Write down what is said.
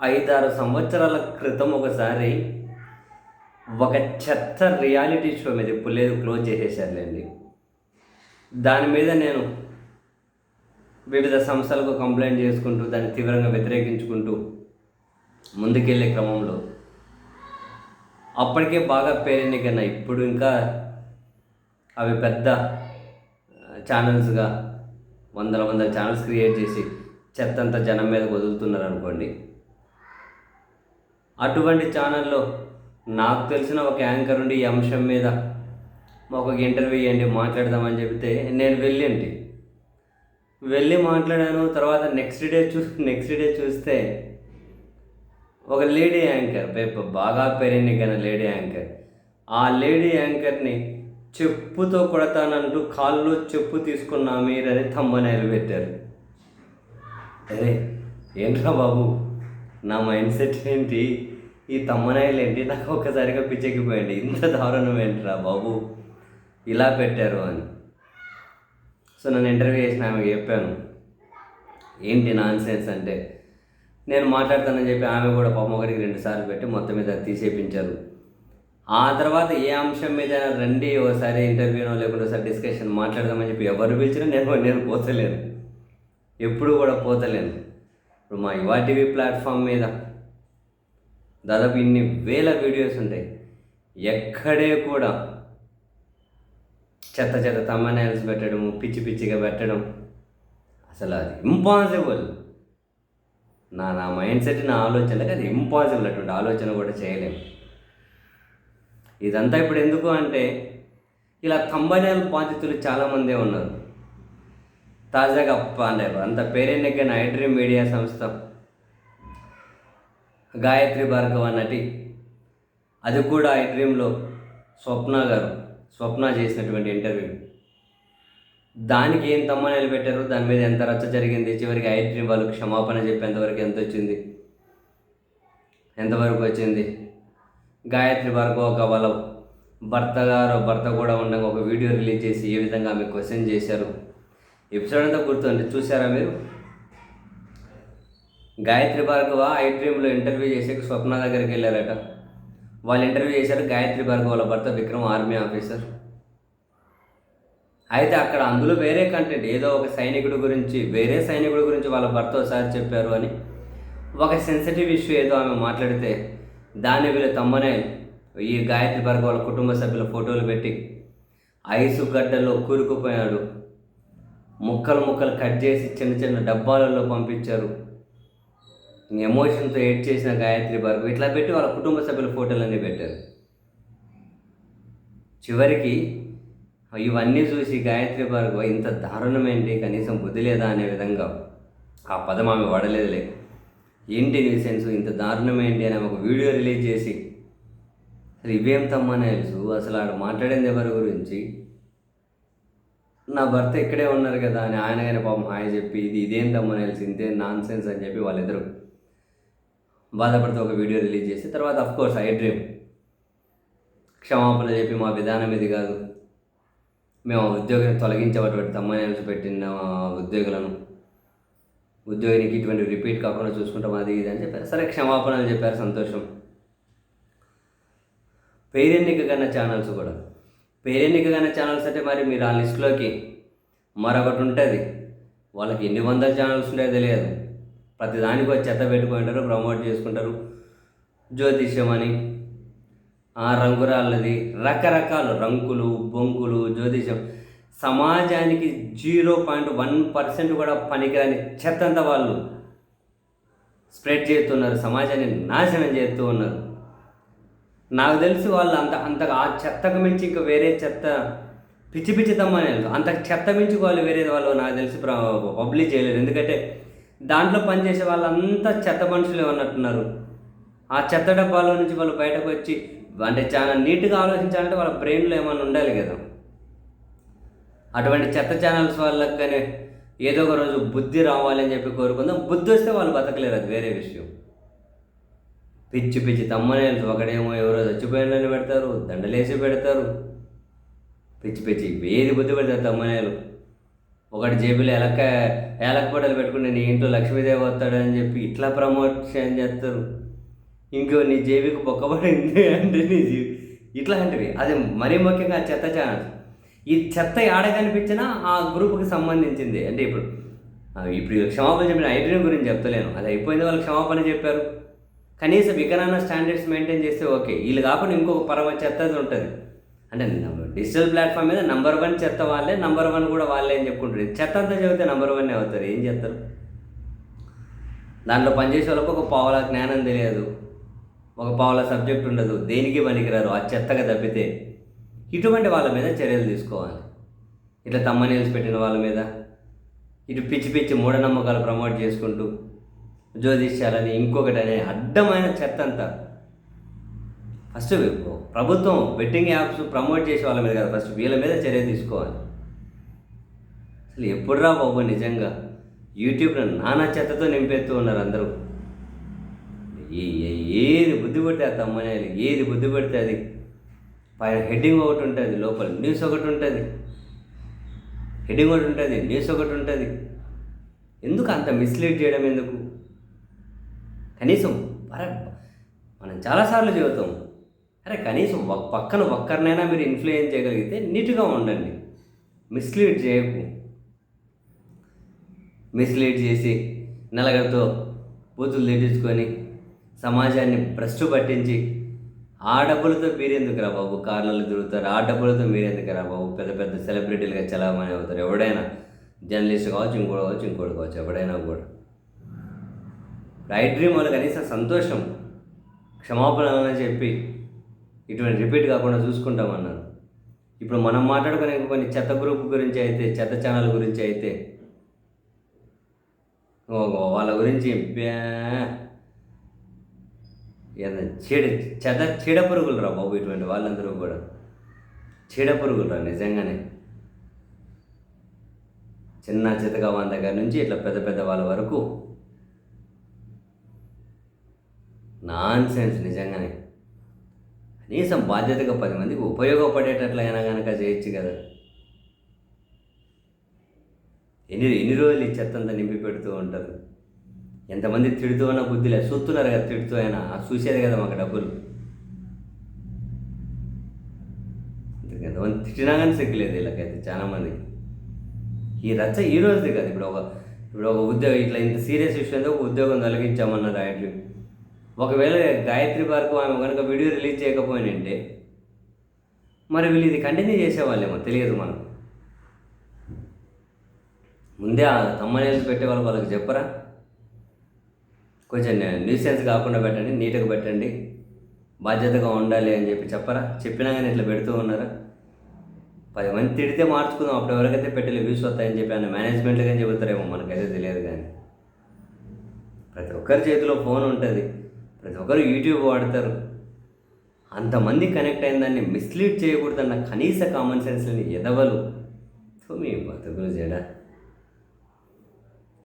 ఐదారు సంవత్సరాల క్రితం ఒకసారి ఒక చెత్త రియాలిటీ షో మీద ఇప్పుడు లేదు క్లోజ్ చేసేసారులేండి. దాని మీద నేను వివిధ సంస్థలకు కంప్లైంట్ చేసుకుంటూ దాన్ని తీవ్రంగా వ్యతిరేకించుకుంటూ ముందుకెళ్ళే క్రమంలో అప్పటికే బాగా పేరెన్నికన్నా ఇప్పుడు ఇంకా అవి పెద్ద ఛానల్స్గా వందల వందల ఛానల్స్ క్రియేట్ చేసి చెత్త అంతా జనం మీద వదులుతున్నారు అనుకోండి అటువంటి ఛానల్లో నాకు తెలిసిన ఒక యాంకర్ ఉండి ఈ అంశం మీద మాకు ఒక ఇంటర్వ్యూ ఇవ్వండి మాట్లాడదామని చెబితే నేను వెళ్ళండి. వెళ్ళి మాట్లాడాను తర్వాత నెక్స్ట్ డే చూ నెక్స్ట్ డే చూస్తే ఒక లేడీ యాంకర్ బాగా బాగా కానీ లేడీ యాంకర్. ఆ లేడీ యాంకర్ని చెప్పుతో కొడతానంటూ కాళ్ళు చెప్పు తీసుకున్నా మీరని తమ్మనేలు పెట్టారు అరే ఏంట్రా బాబు? నా మైండ్ సెట్ ఏంటి? ఈ తమ్మనాయలు ఏంటి? నాకు ఒక్కసారిగా పిచ్చెక్కిపోయింది. ఇంత దారుణం ఏంట్రా బాబు? ఇలా పెట్టారు అని. సో నన్ను ఇంటర్వ్యూ చేసిన ఆమెకు చెప్పాను. ఏంటి నాన్ సెన్స్ అంటే? నేను మాట్లాడతానని చెప్పి ఆమె కూడా పాపం ఒకరికి రెండు సార్లు పెట్టి మొత్తం మీద తీసేపించారు. ఆ తర్వాత ఏ అంశం మీద రండి ఒకసారి ఇంటర్వ్యూనో లేకుంటే ఒకసారి డిస్కషన్ మాట్లాడదామని చెప్పి ఎవరు పిలిచినా నేను నేను పోతలేను. ఎప్పుడు కూడా పోతలేను. ఇప్పుడు మా యువా టీవీ ప్లాట్ఫామ్ మీద దాదాపు ఇన్ని వేల వీడియోస్ ఉంటాయి. ఎక్కడే కూడా చెత్త చెత్త తమ్మనేల్స్ పెట్టడం పిచ్చి పిచ్చిగా పెట్టడం అసలు అది ఇంపాసిబుల్ నా నా మైండ్ సెట్ నా ఆలోచనలకు అది ఇంపాసిబుల్ అటువంటి ఆలోచన కూడా చేయలేము ఇదంతా ఇప్పుడు ఎందుకు అంటే ఇలా కంబైనల్ బాధితులు చాలామందే ఉన్నారు. తాజాగా ప- అంత పేరెన్నికైన ఐడ్రీమ్ మీడియా సంస్థ గాయత్రి భార్గవ నటి. అది కూడా ఐడ్రీమ్లో స్వప్న గారు స్వప్న చేసినటువంటి ఇంటర్వ్యూ. దానికి ఏం తమ్మ పెట్టారు దాని మీద ఎంత రచ్చ జరిగింది చివరికి ఐడ్రీమ్ వాళ్ళు క్షమాపణ చెప్పేంతవరకు ఎంత వచ్చింది ఎంతవరకు వచ్చింది? గాయత్రి భార్గవ ఒక వాళ్ళ భర్త గారు భర్త కూడా ఉండగా ఒక వీడియో రిలీజ్ చేసి ఏ విధంగా ఆమె క్వశ్చన్ చేశారు? ఎపిసోడ్ అంతా గుర్తుంది చూసారా మీరు? గాయత్రి భార్గవ ఐ డ్రీమ్లో ఇంటర్వ్యూ చేసేకి స్వప్న దగ్గరికి వెళ్ళారట. వాళ్ళు ఇంటర్వ్యూ చేశారు. గాయత్రి భార్గవ వాళ్ళ భర్త విక్రమ్ ఆర్మీ ఆఫీసర్. అయితే అక్కడ అందులో వేరే కంటెంట్ ఏదో ఒక సైనికుడి గురించి వేరే సైనికుడి గురించి వాళ్ళ భర్త ఒకసారి చెప్పారు అని. ఒక సెన్సిటివ్ ఇష్యూ ఏదో ఆమె మాట్లాడితే దాన్ని వీళ్ళ తమ్మనే ఈ గాయత్రి భార్గవ వాళ్ళ కుటుంబ సభ్యుల ఫోటోలు పెట్టి ఐసు గడ్డల్లో కూరుకుపోయాడు. ముక్కలు ముక్కలు కట్ చేసి చిన్న చిన్న డబ్బాలలో పంపించారు. ఎమోషన్తో ఎడ్ చేసిన గాయత్రి భార్గవ్ ఇట్లా పెట్టి వాళ్ళ కుటుంబ సభ్యుల ఫోటోలన్నీ పెట్టారు. చివరికి ఇవన్నీ చూసి గాయత్రి భార్గవ ఇంత దారుణమేంటి? కనీసం బుద్ధి లేదా అనే విధంగా ఆ పదం ఆమె వాడలేదులే. ఏంటి నీ సెన్స్? ఇంత దారుణమేంటి? అని ఒక వీడియో రిలీజ్ చేసి అసలు ఇవేం తమ్మని తెలుసు అసలు ఆడు మాట్లాడింది ఎవరి గురించి? నా భర్త ఇక్కడే ఉన్నారు కదా అని ఆయన కానీ పాపం హాయ్ చెప్పి ఇది ఇదేం తమ్మని తెలుసు నాన్ సెన్స్ అని చెప్పి వాళ్ళిద్దరు బాధపడుతూ ఒక వీడియో రిలీజ్ చేసి తర్వాత అఫ్ కోర్స్ ఐ డ్రీమ్ క్షమాపణ చెప్పి మా విధానం ఇది కాదు. మేము ఆ ఉద్యోగిని తొలగించబట్టి తమ్మని పెట్టిన ఉద్యోగులను ఉద్యోగినికి ఇటువంటి రిపీట్ కాకుండా చూసుకుంటాం అది ఇది అని చెప్పారు. సరే క్షమాపణలు చెప్పారు సంతోషం. పేరెన్నిక కన్నా ఛానల్స్ కూడా. పేరెన్నిక ఛానల్స్ అంటే మరి మీరు ఆ లిస్టులోకి మరొకటి ఉంటుంది. వాళ్ళకి ఎన్ని వందల ఛానల్స్ ఉంటాయో తెలియదు. ప్రతి దానికి వచ్చి చెత్త పెట్టుకుంటారు ప్రమోట్ చేసుకుంటారు. జ్యోతిష్యం అని ఆ రంగురాళ్ళది రకరకాలు రంగులు బొంకులు జ్యోతిష్యం. సమాజానికి జీరో పాయింట్ వన్ పర్సెంట్ కూడా పనికిరాని చెత్తంత వాళ్ళు స్ప్రెడ్ చేస్తున్నారు. సమాజాన్ని నాశనం చేస్తూ ఉన్నారు. నాకు తెలిసి వాళ్ళు అంత అంత ఆ చెత్తకు మించి ఇంకా వేరే చెత్త పిచ్చి పిచ్చి తమ్మని అంత చెత్త మించి వాళ్ళు వేరే వాళ్ళు నాకు తెలిసి పబ్లిష్ చేయలేరు ఎందుకంటే దాంట్లో పనిచేసే వాళ్ళంతా చెత్త మనుషులు ఉన్నట్టున్నారు. ఆ చెత్త డబ్బాలో నుంచి వాళ్ళు బయటకు వచ్చి అంటే చాలా నీట్గా ఆలోచించాలంటే వాళ్ళ బ్రెయిన్లో ఏమైనా ఉండాలి కదా. అటువంటి చెత్త ఛానల్స్ వాళ్ళకి కానీ ఏదో ఒక రోజు బుద్ధి రావాలని చెప్పి కోరుకుందాం. బుద్ధి వస్తే వాళ్ళు బతకలేరు అది వేరే విషయం. పిచ్చి పిచ్చి తమ్మనేలు ఒకడేమో ఎవరో చచ్చిపోయినని పెడతారు దండలేసి పెడతారు. పిచ్చి పిచ్చి ఏది బుద్ధి పెడతారు తమ్మనేలు. ఒకటి జేబులో ఎలక్క ఏలకపడలు పెట్టుకుని నీ ఇంట్లో లక్ష్మీదేవి వస్తాడని చెప్పి ఇట్లా ప్రమోషన్ చేస్తారు. ఇంకో నీ జేబుకి బొక్కబడింది అంటే నీ ఇట్లాంటివి. అది మరీ ముఖ్యంగా చెత్త ఛానల్స్ ఈ చెత్త ఆడ కనిపించినా ఆ గ్రూప్కి సంబంధించింది. అంటే ఇప్పుడు ఇప్పుడు క్షమాపణ చెప్పిన ఐడ్రీమ్ గురించి చెప్తలేను. అది అయిపోయింది వాళ్ళు క్షమాపణ చెప్పారు. కనీసం ఇకనైనా స్టాండర్డ్స్ మెయింటైన్ చేస్తే ఓకే వీళ్ళు కాకుండా ఇంకొక పరమ చెత్త ఉంటుంది. అంటే డిజిటల్ ప్లాట్ఫామ్ మీద నంబర్ వన్ చెత్త వాళ్ళే నంబర్ వన్ కూడా వాళ్ళే అని చెప్పుకుంటారు. చెత్త అంతా చదివితే నంబర్ వన్ అవుతారు? ఏం చేస్తారు? దాంట్లో పనిచేసే వాళ్ళకు ఒక పావుల జ్ఞానం తెలియదు. ఒక పావుల సబ్జెక్ట్ ఉండదు. దేనికి పనికిరారు? ఆ చెత్తగా తప్పితే. ఇటువంటి వాళ్ళ మీద చర్యలు తీసుకోవాలి. ఇట్లా తమ్మనీల్స్ పెట్టిన వాళ్ళ మీద. ఇటు పిచ్చి పిచ్చి మూఢనమ్మకాలు ప్రమోట్ చేసుకుంటూ జ్యోతిష్యాలని ఇంకొకటి అనే అడ్డమైన చెత్త అంతా. ఫస్ట్ ప్రభుత్వం బెట్టింగ్ యాప్స్ ప్రమోట్ చేసే వాళ్ళ మీద కదా ఫస్ట్ వీళ్ళ మీద చర్య తీసుకోవాలి. అసలు ఎప్పుడురా బాబు నిజంగా యూట్యూబ్లో నానా చెత్తతో నింపేస్తూ ఉన్నారు అందరూ. ఏది బుద్ధి పెడితే ఆ తమ్మనేది ఏది బుద్ధి పడితే అది పైన హెడ్డింగ్ ఒకటి ఉంటుంది లోపల న్యూస్ ఒకటి ఉంటుంది. హెడ్డింగ్ ఒకటి ఉంటుంది న్యూస్ ఒకటి ఉంటుంది. ఎందుకు అంత మిస్లీడ్ చేయడం ఎందుకు? కనీసం అరే మనం చాలాసార్లు చెబుతాం అరే కనీసం ఒక పక్కన ఒక్కరినైనా మీరు ఇన్ఫ్లుయెన్స్ చేయగలిగితే నీట్గా ఉండండి. మిస్లీడ్ చేయకు. మిస్లీడ్ చేసి నలగరితో బూతులు తెచ్చుకొని సమాజాన్ని భ్రష్టు పట్టించి ఆ డబ్బులతో మీరెందుకు రా బాబు? కార్లలో తిరుగుతారు ఆ డబ్బులతో మీరెందుకు రా బాబు? పెద్ద పెద్ద సెలబ్రిటీలుగా చలామణి అవుతారు ఎవడైనా. జర్నలిస్ట్ కావచ్చు ఇంకోటి కావచ్చు ఇంకోటి కావచ్చు ఎవడైనా కూడా. రైట్ డ్రీమ్ వాళ్ళు కనీసం సంతోషం క్షమాపణ అని చెప్పి ఇటువంటి రిపీట్ కాకుండా చూసుకుంటామన్నారు ఇప్పుడు మనం మాట్లాడుకునే కొన్ని చెత్త గ్రూప్ గురించి అయితే చెత్త ఛానల్ గురించి అయితే ఓ వాళ్ళ గురించి చీడ చెద చీడ పురుగులు రా బాబు ఇటువంటి వాళ్ళందరూ కూడా. చీడ పురుగులు రా నిజంగానే. చిన్న చితగా వాళ్ళ దగ్గర నుంచి ఇట్లా పెద్ద పెద్ద వాళ్ళ వరకు నాన్ సెన్స్ నిజంగానే. కనీసం బాధ్యతగా పది మందికి ఉపయోగపడేటట్లయినా కనుక చేయొచ్చు కదా. ఎన్ని ఎన్ని రోజులు ఈ చెత్త అంతా నింపి పెడుతూ ఉంటారు? ఎంతమంది తిడుతూ ఉన్న బుద్ధిలే చూస్తున్నారు కదా తిడుతూ అయినా. చూసేది కదా మాకు డబ్బులు. ఎంతమంది తిట్టినా కానీ సిగ్గులేదు వీళ్ళకైతే చాలామంది ఈ రచ్చ ఈ రోజుది కదా. ఇప్పుడు ఒక ఇప్పుడు ఒక ఉద్యోగం ఇట్లా ఇంత సీరియస్ విషయంతో ఒక ఉద్యోగం తొలగించామన్నారు ఆయట్లు ఒకవేళ గాయత్రి పార్కు ఆమె కనుక వీడియో రిలీజ్ చేయకపోయినంటే మరి వీళ్ళు ఇది కంటిన్యూ చేసేవాళ్ళేమో తెలియదు మనం ముందే ఆ పెట్టేవాళ్ళు వాళ్ళకి చెప్పరా? కొంచెం న్యూసెన్స్ కాకుండా పెట్టండి నీట్గా పెట్టండి బాధ్యతగా ఉండాలి అని చెప్పి చెప్పరా? చెప్పినా కానీ ఇట్లా పెడుతూ ఉన్నారా? పది మంది తిడితే మార్చుకుందాం అప్పుడు ఎవరికైతే పెట్టలే వ్యూస్ వస్తాయని చెప్పి ఆయన మేనేజ్మెంట్లు కానీ చెబుతారేమో మనకైతే తెలియదు కానీ. ప్రతి ఒక్కరి చేతిలో ఫోన్ ఉంటుంది. ప్రతి ఒక్కరు యూట్యూబ్ వాడతారు. అంతమంది కనెక్ట్ అయిన దాన్ని మిస్లీడ్ చేయకూడదన్న కనీస కామన్ సెన్స్ని ఎదవలు. సో మీ బతుకులు జడా